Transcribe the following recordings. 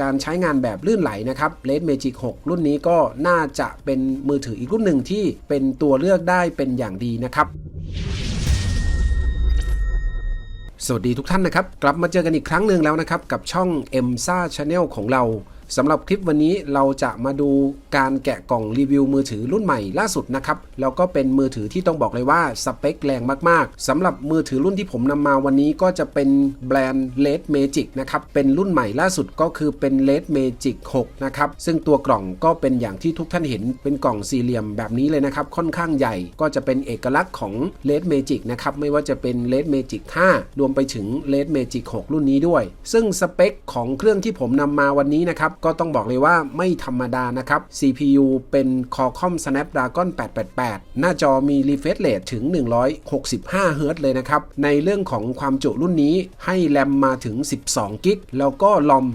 การใช้งานแบบลื่นไหลนะครับ Red Magic 6 รุ่นนี้ก็น่าจะเป็นมือถืออีกรุ่นหนึ่งที่เป็นตัวเลือกได้เป็นอย่างดีนะครับสวัสดีทุกท่านนะครับ กลับมาเจอกันอีกครั้งหนึ่งแล้วนะครับ กับช่อง m s a Channel ของเรา สำหรับคลิปวันนี้เราจะมาดูการแกะกล่องรีวิวมือถือรุ่นใหม่ล่าสุดนะครับแล้วก็เป็นมือถือที่ต้องบอกเลยว่าสเปคแรงมากๆสำหรับมือถือรุ่นที่ผมนำมาวันนี้ก็จะเป็นแบรนด์ Red Magic นะครับเป็นรุ่นใหม่ล่าสุดก็คือเป็น Red Magic 6นะครับซึ่งตัวกล่องก็เป็นอย่างที่ทุกท่านเห็นเป็นกล่องสี่เหลี่ยมแบบนี้เลยนะครับค่อนข้างใหญ่ก็จะเป็นเอกลักษณ์ของ Red Magic นะครับไม่ว่าจะเป็น Red Magic 5 รวมไปถึง Red Magic 6 รุ่นนี้ด้วย ซึ่งสเปคของเครื่องที่ผมนำมาวันนี้นะครับก็ต้องบอกเลยว่าไม่ธรรมดานะครับ CPU เป็น Qualcomm Snapdragon 888 หน้าจอมี refresh rate ถึง 165 Hz เลยนะครับ ในเรื่องของความจุรุ่นนี้ให้แรมมาถึง 12กิกแล้วก็ลอม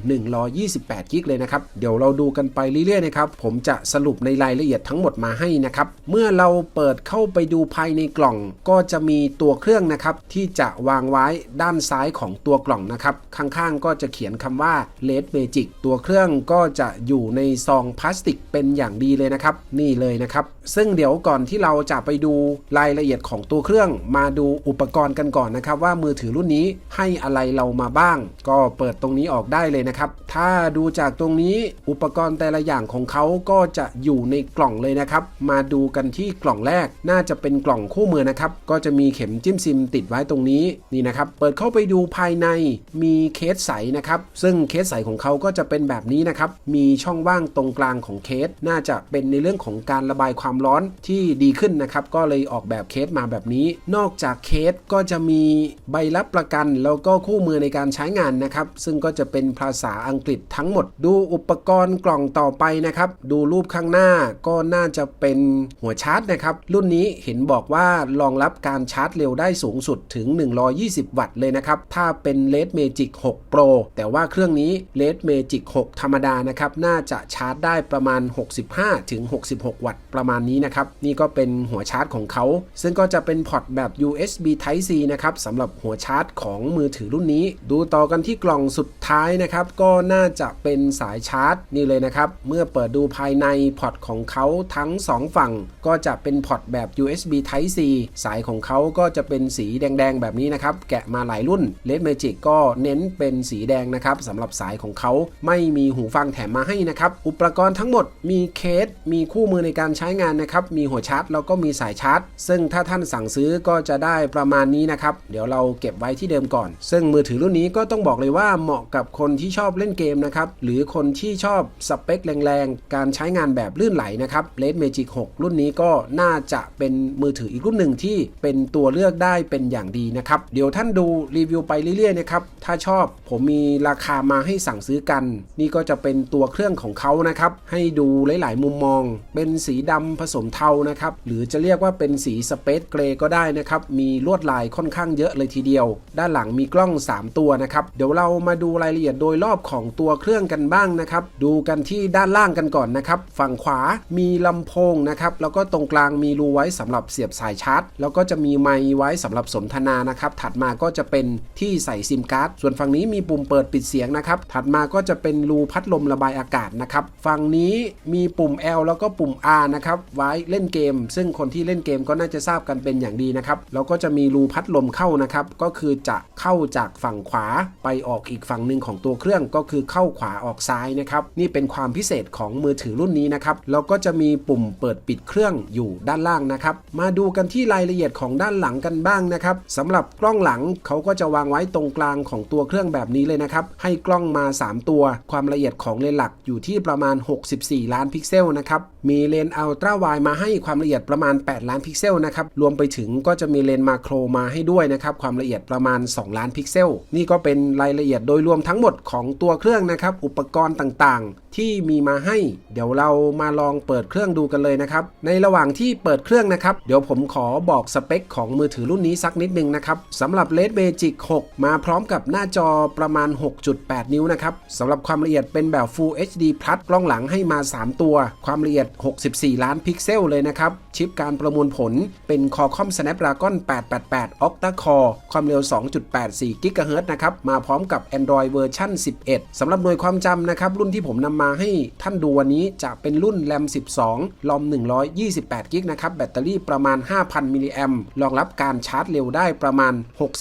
128กิกเลยนะครับ เดี๋ยวเราดูกันไปเรื่อยๆนะครับ ผมจะสรุปในรายละเอียดทั้งหมดมาให้นะครับ เมื่อเราเปิดเข้าไปดูภายในกล่อง ก็จะมีตัวเครื่องนะครับ ที่จะวางไว้ด้านซ้ายของตัวกล่องนะครับ ข้างๆ ก็จะเขียนคำว่า Red Magic ตัวเครื่องก็จะอยู่ในซองพลาสติกเป็นอย่างดีเลยนะครับ นี่เลยนะครับ ซึ่งเดี๋ยวก่อนที่เราจะไปดูรายละเอียดของตัวเครื่อง มาดูอุปกรณ์กันก่อนนะครับว่ามือถือรุ่นนี้ให้อะไรเรามาบ้าง ก็เปิดตรงนี้ออกได้เลยนะครับ ถ้าดูจากตรงนี้อุปกรณ์แต่ละอย่างของเขาก็จะอยู่ในกล่องเลยนะครับ มาดูกันที่กล่องแรกน่าจะเป็นกล่องคู่มือนะครับ ก็จะมีเข็มจิ้มซิมติดไว้ตรงนี้นี่นะครับ เปิดเข้าไปดูภายในมีเคสใสนะครับ ซึ่งเคสใสของเขาก็จะเป็นแบบนี้นะครับมีช่องว่างตรงกลางของเคส น่าจะเป็นในเรื่องของการระบายความร้อนที่ดีขึ้นนะครับก็เลยออกแบบเคสมาแบบนี้ นอกจากเคสก็จะมีใบรับประกัน แล้วก็คู่มือในการใช้งานนะครับซึ่งก็จะเป็นภาษาอังกฤษทั้งหมด ดูอุปกรณ์กล่องต่อไปนะครับดูรูปข้างหน้าก็น่าจะเป็นหัวชาร์จนะครับรุ่นนี้เห็นบอกว่ารองรับการชาร์จเร็วได้สูงสุดถึง 120 วัตต์เลยนะครับถ้าเป็น Red Magic 6 Pro แต่ว่าเครื่องนี้ Red Magic 6ธรรมดานะครับ น่าจะชาร์จได้ประมาณ 65ถึง66 วัตต์ประมาณนี้นะครับ นี่ก็เป็นหัวชาร์จของเขา ซึ่งก็จะเป็นพอร์ตแบบ USB Type C นะครับสำหรับหัวชาร์จของมือถือรุ่นนี้ ดูต่อกันที่กล่องสุดท้ายนะครับ ก็น่าจะเป็นสายชาร์จนี่เลยนะครับ เมื่อเปิดดูภายในพอร์ตของเขาทั้ง 2 ฝั่ง ก็จะเป็นพอร์ตแบบ USB Type C สายของเขาก็จะเป็นสีแดงๆ แบบนี้นะครับ แกะมาหลายรุ่น Red Magic ก็เน้นเป็นสีแดงนะครับสำหรับสายของเขาไม่มีหูฟังแถมมาให้นะครับ อุปกรณ์ทั้งหมดมีเคส มีคู่มือในการใช้งานนะครับ มีหัวชาร์จแล้วก็มีสายชาร์จ ซึ่งถ้าท่านสั่งซื้อก็จะได้ประมาณนี้นะครับ เดี๋ยวเราเก็บไว้ที่เดิมก่อน ซึ่งมือถือรุ่นนี้ก็ต้องบอกเลยว่าเหมาะกับคนที่ชอบเล่นเกมนะครับ หรือคนที่ชอบสเปคแรงๆ การใช้งานแบบลื่นไหลนะครับ Red Magic 6รุ่นนี้ก็น่าจะเป็นมือถืออีกรุ่นหนึ่งที่เป็นตัวเลือกได้เป็นอย่างดีนะครับ เดี๋ยวท่านดูรีวิวไปเรื่อยๆนะครับ ถ้าชอบผมมีราคามาให้สั่งซื้อกัน นี่ก็จะเป็นตัวเครื่องของเขานะครับ ให้ดูหลาย ๆ มุมมอง เป็นสีดำผสมเทานะครับ หรือจะเรียกว่าเป็นสีสเปซเกรย์ก็ได้นะครับ มีลวดลายค่อนข้างเยอะเลยทีเดียว ด้านหลังมีกล้อง 3 ตัวนะครับ เดี๋ยวเรามาดูรายละเอียดโดยรอบของตัวเครื่องกันบ้างนะครับ ดูกันที่ด้านล่างกันก่อนนะครับ ฝั่งขวามีลำโพงนะครับ แล้วก็ตรงกลางมีรูไว้สำหรับเสียบสายชาร์จ แล้วก็จะมีไมค์ไว้สำหรับสนทนานะครับ ถัดมาก็จะเป็นที่ใส่ซิมการ์ด ส่วนฝั่งนี้มีปุ่มเปิดปิดเสียงนะครับ ถัดมาก็จะเป็นรูพัดลมระบายอากาศนะครับ ฝั่งนี้มีปุ่ม L แล้วก็ปุ่ม R นะครับไว้เล่นเกม ซึ่งคนที่เล่นเกมก็น่าจะทราบกันเป็นอย่างดีนะครับแล้วก็จะมีรูพัดลมเข้านะครับก็คือจะเข้าจากฝั่งขวาไปออกอีกฝั่งหนึ่งของตัวเครื่องก็คือเข้าขวาออกซ้ายนะครับนี่เป็นความพิเศษของมือถือรุ่นนี้นะครับแล้วก็จะมีปุ่มเปิดปิดเครื่องอยู่ด้านล่างนะครับมาดูกันที่รายละเอียดของด้านหลังกันบ้างนะครับสำหรับกล้องหลังเขาก็จะวางไว้ตรงกลางของตัวเครื่องแบบนี้เลยนะครับให้กล้องมา 3 ตัว ความละเอียดของเลนส์หลักอยู่ที่ประมาณ 64 ล้านพิกเซลนะครับ มีเลนส์อัลตร้าไวมาให้ความละเอียดประมาณ 8 ล้านพิกเซลนะครับ รวมไปถึงก็จะมีเลนส์มาโครมาให้ด้วยนะครับ ความละเอียดประมาณ 2 ล้านพิกเซล นี่ก็เป็นรายละเอียดโดยรวมทั้งหมดของตัวเครื่องนะครับ อุปกรณ์ต่างๆ ที่มีมาให้ เดี๋ยวเรามาลองเปิดเครื่องดูกันเลยนะครับ ในระหว่างที่เปิดเครื่องนะครับ เดี๋ยวผมขอบอกสเปคของมือถือรุ่นนี้สักนิดนึงนะครับสำหรับ Red Magic 6 มาพร้อมกับหน้าจอประมาณ 6.8 นิ้วนะครับสำหรับความละเอียดเป็นแบบ Full HD Plus กล้องหลังให้มา 3 ตัว ความละเอียด 64 ล้านพิกเซลเลยนะครับ ชิปการประมวลผลเป็น Qualcomm Snapdragon 888 Octa Core ความเร็ว 2.84 GHz นะครับ มาพร้อมกับ Android เวอร์ชัน11 สำหรับหน่วยความจำนะครับ รุ่นที่ผมนำมาให้ท่านดูวันนี้จะเป็นรุ่น RAM 12 ROM 128 g b นะครับ แบตเตอรี่ประมาณ 5,000 มิลลิแอมรองรับการชาร์จเร็วได้ประมาณ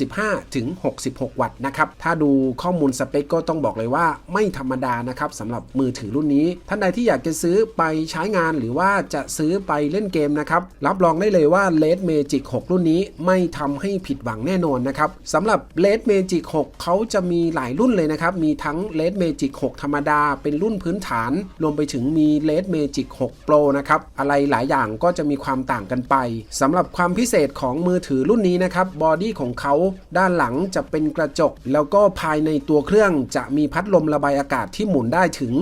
65ถึง66 วัตต์นะครับ ถ้าดูข้อมูลสเปคก็ต้องบอกเลยว่าไม่ธรรมดานะครับสำหรับมือถือรุ่นนี้ ท่านใดที่อยากจะซื้อไปใช้งานหรือว่าจะซื้อไปเล่นเกมนะครับ รับรองได้เลยว่า Red Magic 6 รุ่นนี้ไม่ทำให้ผิดหวังแน่นอนนะครับสำหรับ Red Magic 6 เขาจะมีหลายรุ่นเลยนะครับ มีทั้ง Red Magic 6 ธรรมดา เป็นรุ่นพื้นฐาน รวมไปถึงมี Red Magic 6 Pro นะครับ อะไรหลายอย่างก็จะมีความต่างกันไปสำหรับความพิเศษของมือถือรุ่นนี้นะครับบอดี้ของเขาด้านหลังจะเป็นกระจก แล้วก็ภายในตัวเครื่องจะมีพัดลมระบายอากาศที่หมุนได้ถึง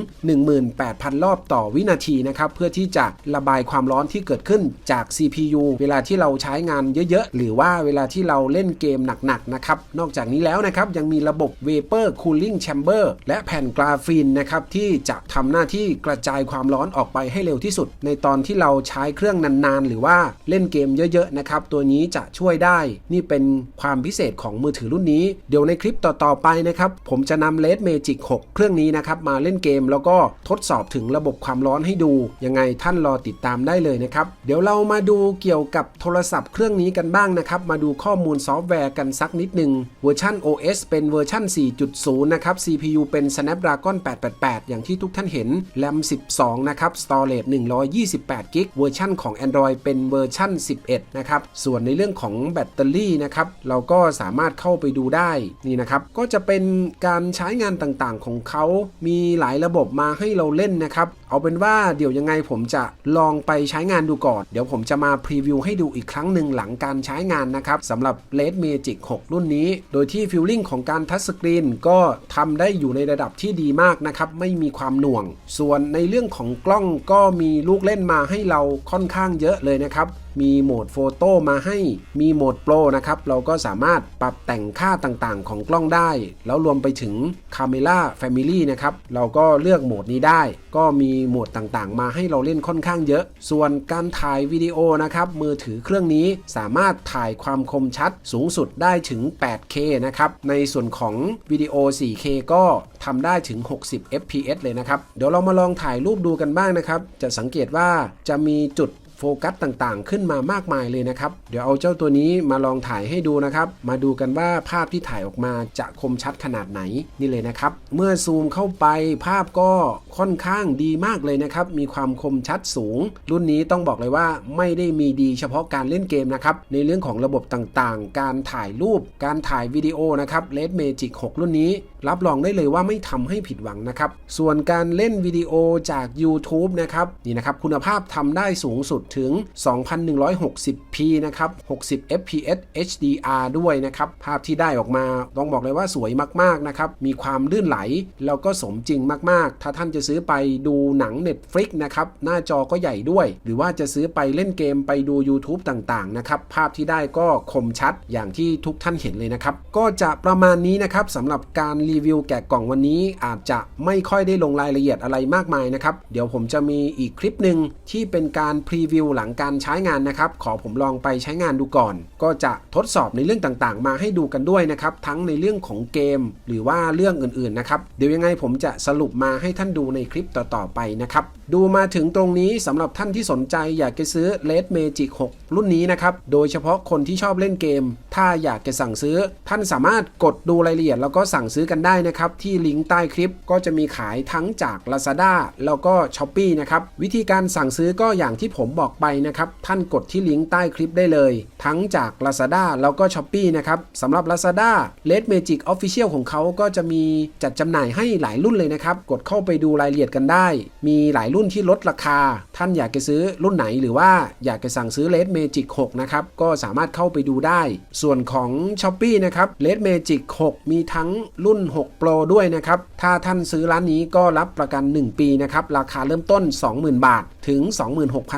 18,000 รอบต่อวินาทีนะครับ เพื่อที่จะระบายความร้อนที่เกิดขึ้นจาก CPU เวลาที่เราใช้งานเยอะๆ หรือว่าเวลาที่เราเล่นเกมหนักๆนะครับ นอกจากนี้แล้วนะครับ ยังมีระบบ Vapor Cooling Chamber และแผ่นกราฟีนนะครับ ที่จะทำหน้าที่กระจายความร้อนออกไปให้เร็วที่สุด ในตอนที่เราใช้เครื่องนานๆ หรือว่าเล่นเกมเยอะๆนะครับตัวนี้จะช่วยได้ นี่เป็นความพิเศษของมือถือรุ่นนี้ เดี๋ยวในคลิปต่อๆไปนะครับผมจะนำ Red Magic 6เครื่องนี้นะครับมาเล่นเกมแล้วก็ทดสอบถึงระบบความร้อนให้ดู ยังไงท่านรอติดตามได้เลยนะครับ เดี๋ยวเรามาดูเกี่ยวกับโทรศัพท์เครื่องนี้กันบ้างนะครับ มาดูข้อมูลซอฟต์แวร์กันสักนิดหนึ่งเวอร์ชัน OS เป็นเวอร์ชัน4.0 นะครับ CPU เป็น Snapdragon 888 อย่างที่ทุกท่านเห็น RAM 12 นะครับ Storage 128 g b เวอร์ชันของ Android เป็นเวอร์ชัน11 นะครับ ส่วนในเรื่องของแบตเตอรี่นะครับ เราก็สามารถเข้าไปดูได้นี่นะครับ ก็จะเป็นการใช้งานต่างๆของเขามีหลายระบบมาให้เราเล่นนะครับ เอาเป็นว่าเดี๋ยวยังไงผมจะลองไปใช้งานดูก่อน เดี๋ยวผมจะมาพรีวิวให้ดูอีกครั้งหนึ่งหลังการใช้งานนะครับสำหรับ Red Magic 6 รุ่นนี้ โดยที่ฟิลลิ่งของการทัชสกรีนก็ทำได้อยู่ในระดับที่ดีมากนะครับ ไม่มีความหน่วง ส่วนในเรื่องของกล้องก็มีลูกเล่นมาให้เราค่อนข้างเยอะเลยนะครับมีโหมดโฟโต้มาให้ มีโหมดโปรนะครับ เราก็สามารถปรับแต่งค่าต่างๆ ของกล้องได้ แล้วรวมไปถึง Camera Family นะครับ เราก็เลือกโหมดนี้ได้ ก็มีโหมดต่างๆ มาให้เราเล่นค่อนข้างเยอะ ส่วนการถ่ายวิดีโอนะครับ มือถือเครื่องนี้สามารถถ่ายความคมชัดสูงสุดได้ถึง 8K นะครับ ในส่วนของวิดีโอ 4K ก็ทำได้ถึง 60 fps เลยนะครับ เดี๋ยวเรามาลองถ่ายรูปดูกันบ้างนะครับ จะสังเกตว่าจะมีจุด โฟกัสต่างๆ ขึ้นมามากมายเลยนะครับ เดี๋ยวเอาเจ้าตัวนี้มาลองถ่ายให้ดูนะครับ มาดูกันว่าภาพที่ถ่ายออกมาจะคมชัดขนาดไหนนี่เลยนะครับ เมื่อซูมเข้าไปภาพก็ค่อนข้างดีมากเลยนะครับ มีความคมชัดสูง รุ่นนี้ต้องบอกเลยว่าไม่ได้มีดีเฉพาะการเล่นเกมนะครับ ในเรื่องของระบบต่างๆ การถ่ายรูป การถ่ายวิดีโอนะครับ Red Magic 6รุ่นนี้ รับรองได้เลยว่าไม่ทำให้ผิดหวังนะครับ ส่วนการเล่นวิดีโอจาก YouTube นะครับนี่นะครับคุณภาพทำได้สูงสุดถึง 2160p นะครับ 60 fps HDR ด้วยนะครับ ภาพที่ได้ออกมาต้องบอกเลยว่าสวยมากๆนะครับ มีความลื่นไหล แล้วก็สมจริงมากๆ ถ้าท่านจะซื้อไปดูหนัง Netflix นะครับ หน้าจอก็ใหญ่ด้วย หรือว่าจะซื้อไปเล่นเกมไปดู YouTube ต่างๆนะครับ ภาพที่ได้ก็คมชัดอย่างที่ทุกท่านเห็นเลยนะครับ ก็จะประมาณนี้นะครับสำหรับการรีีวิวแกะกล่องวันนี้อาจจะไม่ค่อยได้ลงรายละเอียดอะไรมากมายนะครับ เดี๋ยวผมจะมีอีกคลิปหนึ่งที่เป็นการพรีวิวหลังการใช้งานนะครับ ขอผมลองไปใช้งานดูก่อน ก็จะทดสอบในเรื่องต่างๆ มาให้ดูกันด้วยนะครับ ทั้งในเรื่องของเกม หรือว่าเรื่องอื่นๆนะครับ เดี๋ยวยังไงผมจะสรุปมาให้ท่านดูในคลิปต่อๆไปนะครับ ดูมาถึงตรงนี้สำหรับท่านที่สนใจอยากจะซื้อ Red Magic 6 รุ่นนี้นะครับ โดยเฉพาะคนที่ชอบเล่นเกม ถ้าอยากจะสั่งซื้อ ท่านสามารถกดดูรายละเอียดแล้วก็สั่งซื้อกันได้นะครับที่ลิงก์ใต้คลิปก็จะมีขายทั้งจาก Lazada แล้วก็ s h อ p e e นะครับวิธีการสั่งซื้อก็อย่างที่ผมบอกไปนะครับท่านกดที่ลิงก์ใต้คลิปได้เลย ทั้งจาก Lazada แล้วก็ s h อ p e e นะครับสำหรับ Lazada Red Magic Official ของเขาก็จะมีจัดจำหน่ายให้หลายรุ่นเลยนะครับ กดเข้าไปดูรายละเอียดกันได้ มีหลายรุ่นที่ลดราคา ท่านอยากจะซื้อรุ่นไหนหรือว่าอยากจะสั่งซื้อ Red Magic 6 นะครับ ก็สามารถเข้าไปดูได้ ส่วนของ s h อ p e e นะครับ Red Magic 6 มีทั้งรุ่น 6 Pro ด้วยนะครับ ถ้าท่านซื้อร้านนี้ก็รับประกัน 1 ปีนะครับ ราคาเริ่มต้น 20,000 บาท ถึง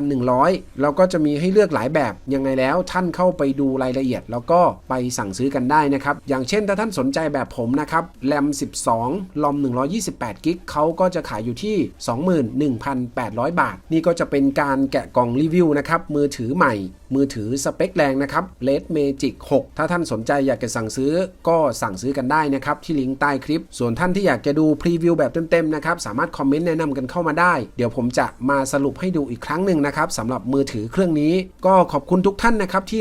26,100 แล้วก็จะมีให้เลือกหลายแบบยังไงแล้วท่านเข้าไปดูรายละเอียด แล้วก็ไปสั่งซื้อกันได้นะครับ อย่างเช่นถ้าท่านสนใจแบบผมนะครับแรม 12 ลอม 128 กิกเขาก็จะขายอยู่ที่ 21,800 บาท นี่ก็จะเป็นการแกะกล่องรีวิวนะครับ มือถือใหม่ มือถือสเปคแรงนะครับ Red Magic 6 ถ้าท่านสนใจอยากจะสั่งซื้อก็สั่งซื้อกันได้นะครับที่ลิงก์ใต้คลิป ส่วนท่านที่อยากจะดูพรีวิวแบบเต็มๆนะครับสามารถคอมเมนต์แนะนำกันเข้ามาได้ เดี๋ยวผมจะมาสรุปให้ดูอีกครั้งหนึ่งนะครับสำหรับมือถือเครื่องนี้ ก็ขอบคุณทุกท่านนะครับที่